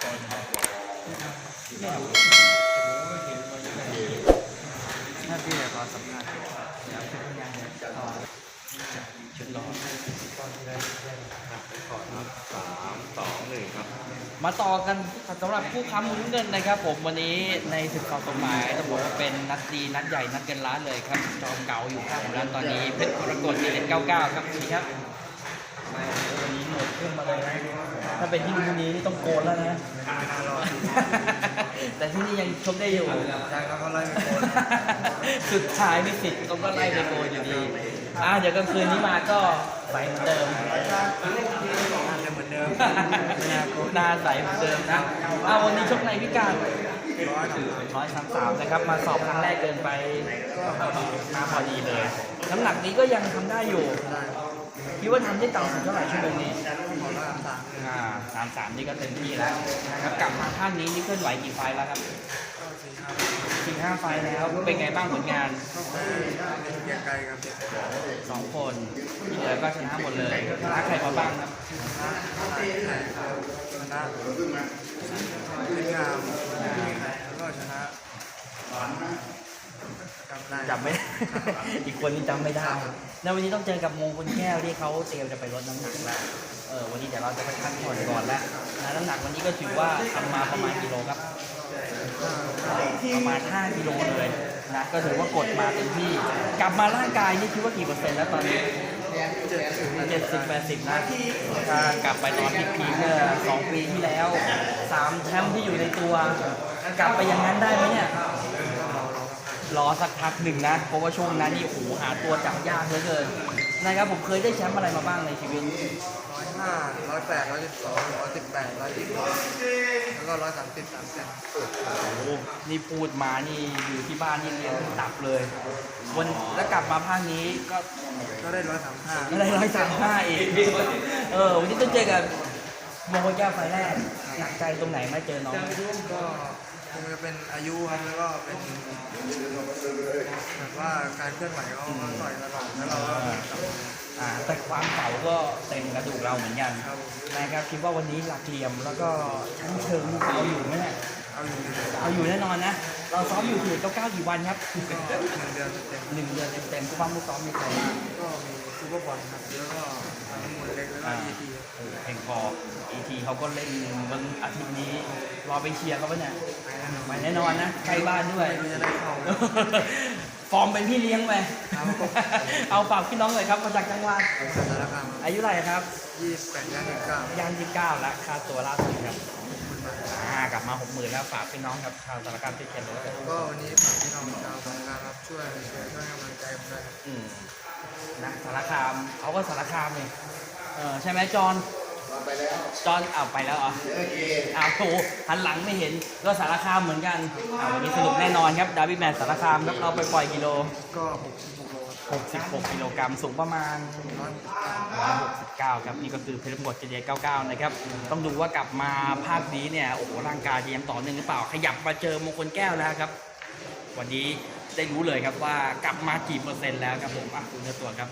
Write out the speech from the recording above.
ถ้าพี่รอสัมภาษณ์อยากเป็นงานเนี่ยต่อชุดรอสามสองหนึ่งครับ มาต่อกันสำหรับคู่ค้ำมุ้นเงินนะครับ ผมวันนี้ในศึกข่าวสมหมายต้องบอกว่าเป็นนัดดีนัดใหญ่นัดเกินล้านเลยครับจอมเก่าอยู่ข้างผมแล้วตอนนี้เพชรกรกฎเจ็ดเก้าเก้าครับสวัสดีครับวันนี้หมดเครื่องมาเลยนะ ถ้าเป็นที่ลุมพินีนี่ต้องโกนแล้วนะแต่ที่นี่ยังชกได้อยู่ใช่ครับเขาไล่ไปโกนสุดท้ายไม่สิทธิ์ต้องก็ไล่ไปโกนอยู่ดีอ่าเดี๋ยวกลางคืนนี้มาก็ใสเหมือนเดิมเหมือนเดิมหน้าใสเหมือนเดิมนะอ่าวันนี้ชกในพิการร้อยถึงร้อยสามสามนะครับ มาสอบครั้งแรกเกินไปมาพอดีเลย น้ำหนักนี้ก็ยังทำได้อยู่ คิดว่าทำได้ต่ำสุดเท่าไหร่ชั่วโมงนี้ขอร้อยสามสามอ่าสามสามนี่ก็เต็มที่แล้วนะครับกลับมาท่านนี้นี่เคลื่อนไหวกี่ไฟล์แล้วครับก็สี่ห้าสี่ห้าไฟล์แล้วเป็นไงบ้างผลงานก็ไปเกียร์ไกลครับสองคนที่เหลือก็ชนะหมดเลยชนะใครมาบ้างครับชนะเพชรงามแล้วก็ชนะจำ ได้จำไม่อีกคนนี่จำไม่ได้แล้ววันนี้ต้องเจอกับมงคลแก้วที่เขาเตรียมจะไปลดน้ำหนักแล้ว เออวันนี้เดี๋ยวเราจะไปพักผ่อนก่อนแล้วนะน้ำหนักวันนี้ก็ถือว่าทำมาประมาณกิโลครับ ประมาณ 5 กิโลเลยนะก็ถือว่ากดมาเต็มที่ กลับมาร่างกายนี่คิดว่ากี่เปอร์เซ็นต์แล้วตอนนี้ เจ็ดสิบเจ็ดสิบแปดสิบนะถ้ากลับไปตอนพีคๆเมื่อสองปีที่แล้วสามแชมป์ที่อยู่ในตัว กลับไปอย่างนั้นได้ไหมเนี่ย รอสักพักหนึ่งนะ เพราะว่าช่วงนั้นนี่โอ้โหหาตัวจับยากเหลือเกินนะครับผมเคยได้แชมป์อะไรมาบ้างในชีวิตร้อยห้าร้อยแปดร้อยสิบสองร้อยสิบแปดร้อยยี่สิบแล้วก็ร้อยสามสิบสามสิบโอ้โหนี่พูดมานี่อยู่ที่บ้านนี่เรียนตับเลยวันแล้วกลับมาภาคนี้ก็ก็ได้ร้อยสามห้าอะไรร้อยสามห้าเองเออวันนี้ต้องเจอกับโมโหแก้วไฟแรกหนักใจตรงไหนไมาเจอน้องก็ คงจะเป็นอายุครับแล้วก็เป็นแบบว่าการเคลื่อนไหวเขาเขาต่อยตลอดแล้วเราก็กลับมาอ่าแต่ความเก่าก็เต็มกระดูกเราเหมือนกันครับนะครับคิดว่าวันนี้หลักเหลี่ยมแล้วก็ชั้นเชิงเอาอยู่ไหมเนี่ยเอาอยู่ก็เอาอยู่แน่นอนนะ เราซ้อมอยู่ถือเก้าเก้ากี่วันครับหนึ่งเดือนเต็มหนึ่งเดือนเต็มๆทุกวันทุกซ้อมมีใครบ้างก็มี ซูเปอร์บอลครับแล้วก็ทั้งหมดเล็กแล้วก็อ่าอีทีเออเพลงพออีทีเขาก็เล่นวันอาทิตย์นี้ รอไปเชียร์เขาปะเนี่ยไปแน่นอนนะใกล้บ้านด้วยไม่รู้จะได้เข้าไหม ฟอร์มเป็นพี่เลี้ยงไปครับ เอาฝากพี่น้องเลยครับมาจากจังหวัดสารคามอายุเท่าไหร่ครับยี่สิบแปดย่างที่เก้าย่างที่เก้าแล้วค่าตัวล่าสุดครับอ่ากลับมาหกหมื่นแล้วฝากพี่น้องครับชาวสารคามที่เชียร์เลยก็วันนี้ฝากพี่น้องชาวสารคามครับช่วยช่วยช่วยให้กำลังใจผมด้วยครับอืม นะสารคามเขาก็สารคามเลยเออใช่ไหมจอนจอนเอาไปแล้วเหรออ้าวโถหันหลังไม่เห็นก็สารคามเหมือนกันอ่าวันนี้สนุกแน่นอนครับดาร์บี้แมนสารคามครับเอาไปปล่อยกิโลก็หกสิบหกโลครับ66กิโลกรัมสูงประมาณร้อยหกสิบเก้า169ครับนี่ก็คือเพชรมรกตเจเจ99นะครับต้องดูว่ากลับมาภาคนี้เนี่ยโอ้โหร่างกายจะยังต่อเนื่องหรือเปล่า ขยับมาเจอมงคลแก้วแล้วครับ วันนี้ ได้รู้เลยครับว่ากลับมากี่เปอร์เซ็นต์แล้วครับผมอะคุณเนื้อตัวต่อครับ